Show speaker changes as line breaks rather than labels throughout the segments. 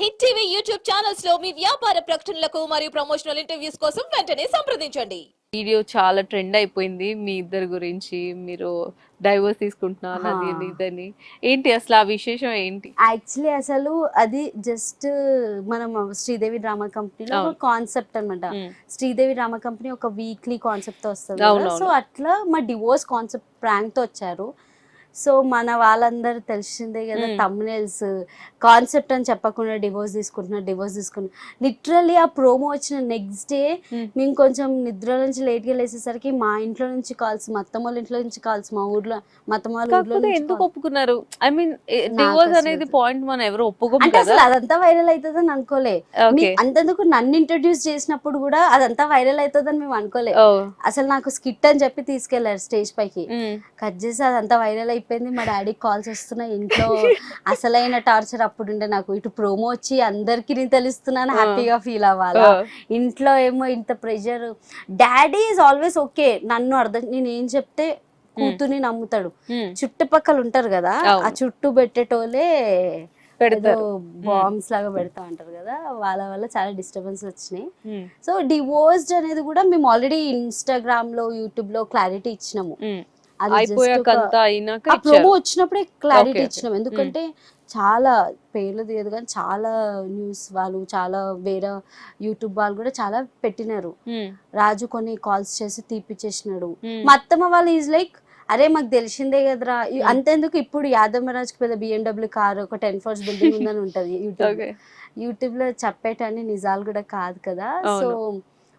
Hit TV YouTube ఛానల్స్లో మీ వ్యాపార ప్రకటనలకు మరియు ప్రమోషనల్ ఇంటర్వ్యూస్ కోసం వెంటనే సంప్రదించండి.
వీడియో చాలా ట్రెండ్ అయిపోయింది. మీ ఇద్దరి గురించి మీరు డైవర్స్ తీసుకుంటున్నారు అది
హా.
ఇది, ఇదని ఏంటి అసలు ఆ విశేషం ఏంటి?
యాక్చువల్లీ అసలు అది జస్ట్ మనం శ్రీదేవి డ్రామా కంపెనీలో ఒక. కాన్సెప్ట్ అన్నమాట.
ఉమ్,
శ్రీదేవి డ్రామా కంపెనీ ఒక వీక్లీ కాన్సెప్ట్తో వస్తుంది. సో అట్లా మా డివోర్స్ కాన్సెప్ట్ ప్రాంక్తో వచ్చారు. సో మన వాళ్ళందరూ తెలిసిందే కదా
మ్మ్.
తమ్మునేల్స్ కాన్సెప్ట్ అని చెప్పకుండా డివోర్స్ తీసుకుంటున్నారు డివోర్స్ తీసుకున్నారు లిటరల్లీ ఆ ప్రోమో వచ్చిన నెక్స్ట్ డే
మ్మ్.
కొంచెం నిద్ర నుంచి late గా లేసేసరికి మా ఇంట్లో నుంచి కాల్స్ మా అత్తమ్మ వాళ్ళ ఇంట్లో నుంచి కాల్స్ మా ఊర్లో మా అత్తమ్మ వాళ్ళ ఊర్లో
ఎందుకు. ఒప్పుకున్నారు? ఐ మీన్ డివోర్స్ అనేది పాయింట్ మనం ఎవరు ఒప్పుకోము
అసలు అదంతా వైరల్ అవుతుందని అనుకోలే. అంతెందుకు నన్ను ఇంట్రడ్యూస్ చేసినప్పుడు కూడా అదంతా వైరల్ అవుతుందని మేము అనుకోలే. అసలు నాకు స్కిట్ అని చెప్పి తీసుకెళ్ళారు స్టేజ్ పైకి. కట్ చేసి అదంతా వైరల్ అయిపోయింది. మా డాడీకి కాల్స్ వస్తున్నాయి ఇంట్లో అసలైన టార్చర్ అప్పుడు ఉండే నాకు. ఇటు ప్రోమో వచ్చి అందరికి నేను తెలుస్తున్నాను. హ్యాపీగా ఫీల్ అవ్వాలా? ఇంట్లో ఏమో ఇంత pressure. Daddy is always okay. నన్ను అర్థం నేను ఏం చెప్తే కూతుర్ని నమ్ముతాడు. చుట్టుపక్కల ఉంటారు కదా. ఆ చుట్టూ పెట్టేటోలే బాంబ్స్ లాగా పెడతా ఉంటారు కదా వాళ్ళ వల్ల చాలా డిస్టర్బెన్స్ వచ్చినాయి. సో డివోర్స్డ్ అనేది కూడా మేము ఆల్రెడీ ఇన్స్టాగ్రామ్లో యూట్యూబ్లో క్లారిటీ ఇచ్చినాము.
అయిపోయాక అంతా అయినాక
ప్రోమో వచ్చినప్పుడే క్లారిటీ. ఇచ్చినాం. ఎందుకంటే చాలా పేర్లు తీయదు కానీ చాలా న్యూస్ వాళ్ళు చాలా వేరే యూట్యూబ్ వాళ్ళు కూడా చాలా పెట్టినారు. రాజు కొన్ని కాల్స్ చేసి తీపిచ్చేసినాడు. మా అత్తమ్మ వాళ్ళు ఈజ్ లైక్ అరే మాకు తెలిసిందే కదరా. అంతెందుకు ఇప్పుడు యాదమరాజ్కి పెద్ద బిఎండబ్ల్యూ కార్ ఒక టెన్ ఫ్లోర్స్ బిల్డింగ్ ఉందని ఉంటది యూట్యూబ్ యూట్యూబ్లో చెప్పేటన్ని నిజాలు కూడా కాదు కదా. సో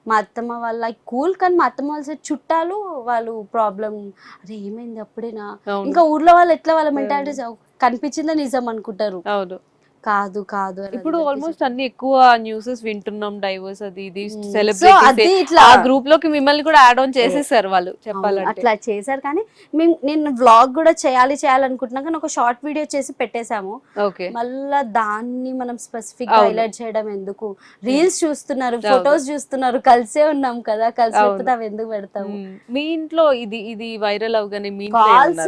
మా అత్తమ్మ వాళ్ళ కూల్ కానీ మా అత్తమ్మ వాళ్ళ side చుట్టాలు వాళ్ళు ప్రాబ్లం అరే ఏమైంది అప్పుడేనా? ఇంకా ఊర్లో వాళ్ళు ఎట్లా వాళ్ళ మెంటాలిటీ కనిపించిందో నిజం అనుకుంటారు.
అవును.
కాదు కాదు
ఇప్పుడు ఆల్మోస్ట్ అన్ని ఎక్కువ న్యూసెస్ వింటున్నాం డైవర్స్ అది ఇది
Hmm. సో
సెలబ్రిటీస్
అది ఇట్లా
ఆ గ్రూప్లోకి మిమ్మల్ని కూడా యాడ్ ఆన్ చేసేసారు వాళ్ళు చెప్పాలంటే.
అట్లా చేశారు కానీ మేము నేను వ్లాగ్ కూడా చేయాలి చేయాలనుకుంటున్నా కానీ ఒక షార్ట్ వీడియో చేసి పెట్టేశాము.
ఓకే
మళ్ళా దాన్ని మనం
స్పెసిఫిక్గా.
హైలైట్ చేయడం ఎందుకు? రీల్స్ చూస్తున్నారు
అవును.
ఫొటోస్ చూస్తున్నారు కలిసే ఉన్నాం కదా కలిసి అవి ఎందుకు పెడతాము?
మీ ఇంట్లో ఇది ఇది వైరల్ అవగానే మీ
కాల్స్?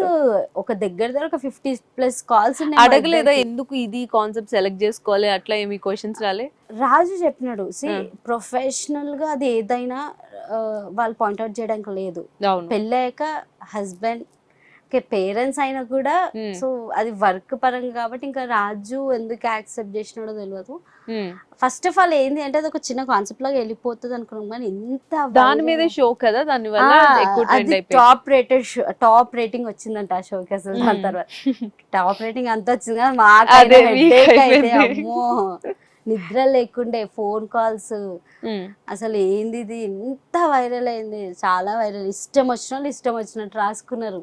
ఒక దగ్గర దగ్గర ఒక ఫిఫ్టీ ప్లస్ కాల్స్
అడగలేదా ఎందుకు ఇది కాన్సెప్ట్ సెలెక్ట్ చేసుకోవాలి అట్లా ఏమి క్వశ్చన్స్ రాలే?
రాజు చెప్పినాడు సి. ప్రొఫెషనల్గా అది ఏదైనా వాళ్ళు పాయింట్అవుట్ చేయడానికి లేదు. పెళ్ళాక హస్బెండ్ పేరెంట్స్ అయినా కూడా. సో అది వర్క్ పరంగా కాబట్టి ఇంకా రాజు ఎందుకు యాక్సెప్ట్ చేసినాడో తెలియదు. ఫస్ట్ ఆఫ్ ఆల్ ఏంది అంటే అది ఒక చిన్న కాన్సెప్ట్ లాగా వెళ్ళిపోతుంది అనుకున్నాం కానీ ఎంత
దాని మీదే షో కదా దాని వల్ల
టాప్ రేటెడ్ టాప్ రేటింగ్ వచ్చిందంట ఆ షోకి అసలు దాని. తర్వాత టాప్ రేటింగ్ అంత వచ్చింది కదా మాకు నిద్ర లేకుండే ఫోన్ కాల్స్. అసలు ఏంది ఇది ఎంత వైరల్ అయింది. చాలా వైరల్. ఇష్టం వచ్చిన వాళ్ళు ఇష్టం వచ్చినట్టు రాసుకున్నారు.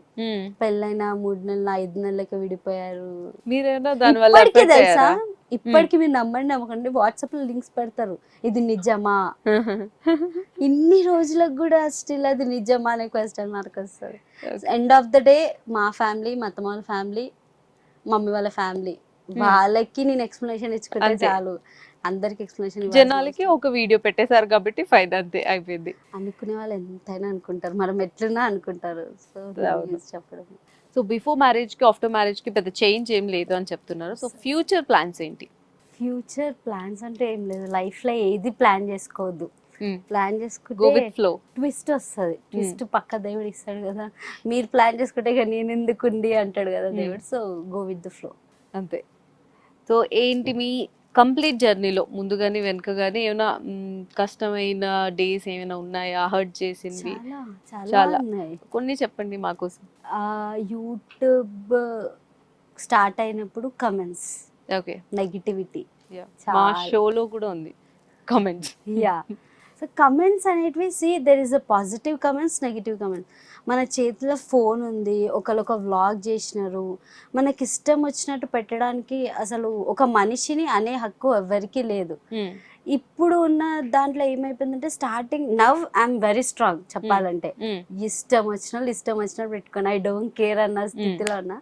పెళ్ళైన మూడు నెలలు ఐదు నెలలకి విడిపోయారు.
మీరేనా దాని వల్ల
ఇప్పటికీ తెలుసా? ఇప్పటికి మీరు నమ్మండి నమ్మకండి. వాట్సాప్లో లింక్స్ పెడతారు. ఇది నిజమా? ఇన్ని రోజులకు కూడా స్టిల్ అది నిజమా అనే క్వశ్చన్ మార్క్ వస్తుంది. ఎండ్ ఆఫ్ ద డే మా ఫ్యామిలీ మా అత్తమ్మ వాళ్ళ ఫ్యామిలీ మమ్మీ వాళ్ళ ఫ్యామిలీ వాళ్ళకి నేను ఎక్స్ప్లెనేషన్ ఇచ్చుకుంటే. చాలు. అందరికి ఎక్స్ప్లెనేషన్
జనాలకి ఒక వీడియో పెట్టేశారు కాబట్టి ఫైన్ అంతే అయిపోయింది.
అనుకునే వాళ్ళు ఎంతైనా అనుకుంటారు. మనం ఎట్లున్నా అనుకుంటారు. సో. చెప్పడం.
సో బిఫోర్ మ్యారేజ్కి ఆఫ్టర్ మ్యారేజ్కి పెద్ద చేంజ్ ఏం లేదు అని చెప్తున్నారు. సో ఫ్యూచర్ ప్లాన్స్ ఏంటి?
ఫ్యూచర్ ప్లాన్స్ అంటే ఏం లేదు. లైఫ్లో ఏది ప్లాన్ చేసుకోవద్దు. ప్లాన్
గో
చేసుకుంటే
ఫ్లో
ట్విస్ట్ వస్తుంది. ట్విస్ట్ పక్క దేవుడు ఇస్తాడు కదా. మీరు ప్లాన్ చేసుకుంటే నేను ఎందుకు ఉంది అంటాడు కదా
Hmm.
దేవుడు. So go with the flow
అంతే. సో ఏంటి మీ కంప్లీట్ జర్నీలో ముందుగానే వెనక గానీ ఏమైనా కష్టమైన డేస్ ఏమైనా ఉన్నాయా? హర్ట్ చేసింది?
చాలా
కొన్ని చెప్పండి మాకోసం
యూట్యూబ్ స్టార్ట్ అయినప్పుడు కమెంట్స్
ఓకే.
నెగిటివిటీ
మా. షోలో కూడా ఉంది. కమెంట్స్
యా సో కమెంట్స్ అనేటివి see there is a positive comments negative comments మన చేతిలో ఫోన్ ఉంది ఒకళ్ళు ఒక వ్లాగ్ చేసినారు. మనకి ఇష్టం వచ్చినట్టు పెట్టడానికి అసలు ఒక మనిషిని అనే హక్కు ఎవరికీ లేదు. ఇప్పుడు ఉన్న దాంట్లో ఏమైపోయిందంటే starting now I'm very strong చెప్పాలంటే. ఇష్టం వచ్చిన ఇష్టం వచ్చినట్టు పెట్టుకొని ఐ డోంట్ కేర్ అన్న స్థితిలో ఉన్నా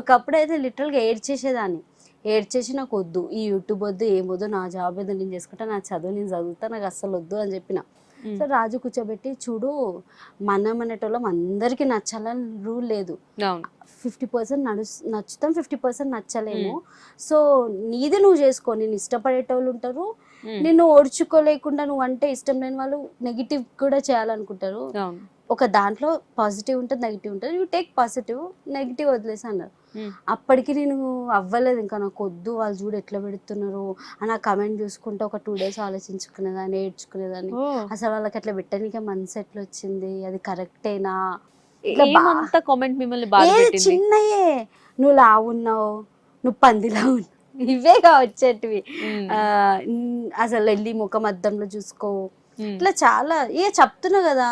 ఒకప్పుడు అయితే లిటరల్గా ఏడ్చేసేదాన్ని. ఏడ్చేసి నాకు వద్దు ఈ యూట్యూబ్ వద్దు ఏం వద్దు నా జాబ్ ఏదో నేను చేసుకుంటా నా చదువు నేను చదువుతా నాకు అస్సలు వద్దు అని చెప్పిన. సో రాజు కూర్చోబెట్టి చూడు మనం అనేటోళ్ళం అందరికీ నచ్చాలని రూల్ లేదు. ఫిఫ్టీ పర్సెంట్ నడు నచ్చుతాం ఫిఫ్టీ పర్సెంట్ నచ్చలేము. సో నీది నువ్వు చేసుకో నేను ఇష్టపడేటోళ్ళు ఉంటారు. నిన్ను ఓడ్చుకోలేకుండా నువ్వు అంటే ఇష్టం లేని వాళ్ళు నెగిటివ్ కూడా చేయాలనుకుంటారు. ఒక దాంట్లో పాజిటివ్ ఉంటుంది నెగిటివ్ ఉంటుంది యూ టేక్ పాజిటివ్ నెగిటివ్ వదిలేసి అన్నారు.
Mm.
అప్పటికి నేను అవ్వలేదు ఇంకా నాకు వద్దు వాళ్ళు చూడు ఎట్లా పెడుతున్నారు అని ఆ కమెంట్ చూసుకుంటే ఒక టూ డేస్ ఆలోచించుకునేదాన్ని ఏడ్చుకునేదాన్ని. అసలు వాళ్ళకి అట్లా పెట్టడానికే మనసు ఎట్లా వచ్చింది అది కరెక్టేనా?
ఏమంత కామెంట్ మిమ్మల్ని
చిన్నయే. నువ్వు లావున్నావు నువ్వు పందిలా ఉన్నావు. ఇవేగా వచ్చేటివి
Mm.
ఆ, ఉమ్, అసలు వెళ్ళి ముఖం అద్దంలో చూసుకో. ఇట్లా చాలా ఏ చెప్తున్నా కదా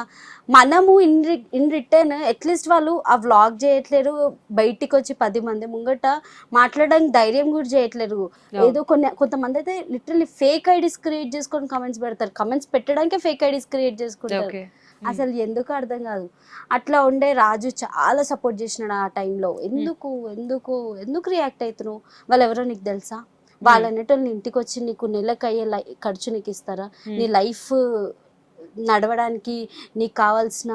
మనము ఇన్ ఇన్ రిటర్న్ అట్లీస్ట్ వాళ్ళు ఆ వ్లాగ్ చేయట్లేరు బయటికి వచ్చి పది మంది ముంగట మాట్లాడడానికి ధైర్యం కూడా చేయట్లేరు. ఏదో కొన్ని కొంతమంది అయితే లిటరల్లీ ఫేక్ ఐడీస్ క్రియేట్ చేసుకొని కమెంట్స్ పెడతారు. కమెంట్స్ పెట్టడానికే ఫేక్ ఐడీస్ క్రియేట్ చేసుకుంటారు.
ఓకే
అసలు ఎందుకు అర్థం కాదు. అట్లా ఉండే రాజు చాలా సపోర్ట్ చేసినాడు ఆ టైంలో ఎందుకు ఎందుకు ఎందుకు రియాక్ట్ అవుతున్నావు వాళ్ళు ఎవరో నీకు తెలుసా? వాళ్ళ అనేటోళ్ళు నీ ఇంటికి వచ్చి నీకు నెలకు అయ్యే ఖర్చు నీకు ఇస్తారా నీ లైఫ్ నడవడానికి నీకు కావాల్సిన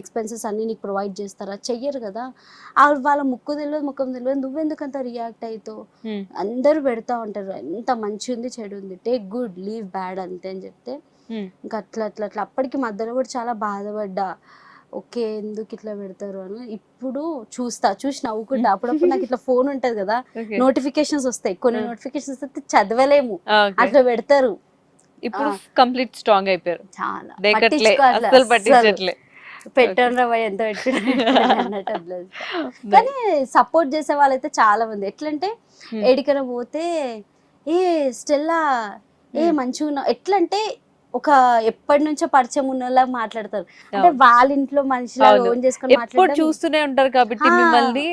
ఎక్స్పెన్సెస్ అన్నీ నీకు ప్రొవైడ్ చేస్తారా? చెయ్యరు కదా. ఆ వాళ్ళ ముక్కు తెలియదు ముఖం తెలియదు నువ్వెందుకు అంత రియాక్ట్ అవుతావు. అందరూ పెడతా ఉంటారు ఎంత మంచి ఉంది చెడు ఉంది టేక్ గుడ్ లీవ్ బ్యాడ్ అంతే అని చెప్తే. ఇంకా అట్లా అట్లా అట్లా. అప్పటికి మధ్యలో కూడా చాలా బాధపడ్డా. ఓకే ఎందుకు ఇట్లా పెడతారు అని ఇప్పుడు చూస్తా చూసి నవ్వుకుంటా అప్పుడప్పుడు నాకు ఇట్లా ఫోన్ ఉంటది కదా. నోటిఫికేషన్స్ వస్తాయి కొన్ని. నోటిఫికేషన్స్ వస్తే చదవలేము. అట్లా పెడతారు
ఇప్పుడు. కంప్లీట్ స్ట్రాంగ్ అయిపోయారు
చాలా పెట్టండి రా ఎంత పెట్టిన వదిలేస్తా. కానీ సపోర్ట్ చేసే వాళ్ళైతే చాలా మంది ఎట్లంటే. ఎడికన పోతే ఏ స్టెల్లా ఏ. మంచిగా ఎట్లంటే ఒక ఎప్పటి నుంచో పరిచయం ఉన్నలా మాట్లాడతారు అంటే. వాళ్ళ ఇంట్లో
అవును.
ఓన్ చేసుకొని
ఎప్పుడు చూస్తూనే ఉంటారు కాబట్టి. మిమ్మల్ని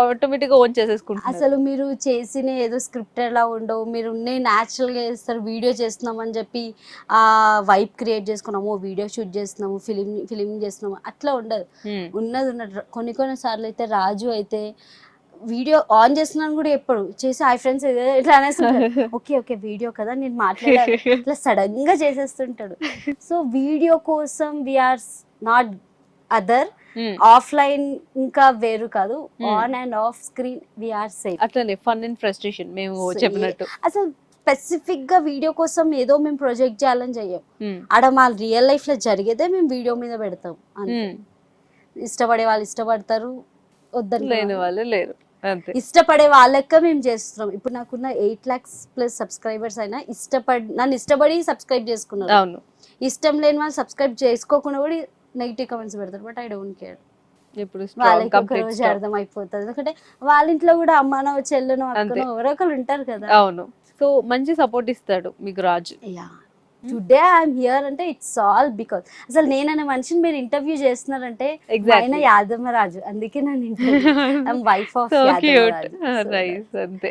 ఆటోమేటిక్గా ఓన్ చేసేసుకుంటారు
అసలు మీరు చేసిన ఏదో స్క్రిప్ట్ ఎలా ఉండవు మీరు న్యాచురల్గా చేస్తారు వీడియో చేస్తున్నాం అని చెప్పి ఆ వైబ్ క్రియేట్ చేసుకున్నాము వీడియో షూట్ చేస్తున్నాము ఫిలిం ఫిలిం చేస్తున్నాము అట్లా ఉండదు. ఉన్నది ఉన్నది కొన్ని కొన్ని సార్లు అయితే రాజు అయితే వీడియో ఆన్ చేస్తున్నాను కూడా ఎప్పుడు. చేసి హాయ్ ఫ్రెండ్స్ ఇట్లా అనేస్తుంటాడు ఓకే ఓకే వీడియో కదా నేను మాట్లాడాలి. ఇట్లా సడన్గా చేసేస్తుంటాడు. సో వీడియో కోసం we are not other. Offline ఇంకా వేరు కాదు. On and off screen we are safe
అట్లనే ఫన్ అండ్ ఫ్రస్ట్రేషన్ మేము చెప్పినట్టు.
అసలు స్పెసిఫిక్గా వీడియో కోసం ఏదో మేము ప్రొజెక్ట్ చేయాలని చెయ్యం.
Hmm.
ఆడ మా రియల్ లైఫ్లో జరిగేదే మేము వీడియో మీద పెడతాం.
Hmm.
ఇష్టపడే వాళ్ళు ఇష్టపడతారు. వద్దని
లేని వాళ్ళు లేరు.
ఇష్టపడే వాళ్ళక్క మేము చేస్తున్నాం. ఇప్పుడు నాకున్న ఎయిట్ లాక్స్ ప్లస్ సబ్స్క్రైబర్స్ అయినా ఇష్టపడి నన్ను ఇష్టపడి సబ్స్క్రైబ్ చేసుకున్నారు.
అవును.
ఇష్టం లేని వాళ్ళు సబ్స్క్రైబ్ చేసుకోకుండా కూడా నెగిటివ్ కమెంట్స్ పెడతారు. But I don't care.
ఇప్పుడు
వాళ్ళకి ఒక రోజు అర్థం అయిపోతుంది ఎందుకంటే వాళ్ళ ఇంట్లో కూడా అమ్మనో చెల్లెనో. అక్కనో ఎవరో ఒకరు ఉంటారు కదా.
అవును. సో మంచి సపోర్ట్ ఇస్తాడు మీకు Raju.
Yeah. Today I'm here అంటే ఇట్స్ ఆల్ బికాస్ అసలు నేననే మనిషిని మీరు ఇంటర్వ్యూ చేస్తున్నారంటే ఆయన యాదమ్మరాజు అందుకే నన్ను interview I'm wife of Yadammaraju
అంతే.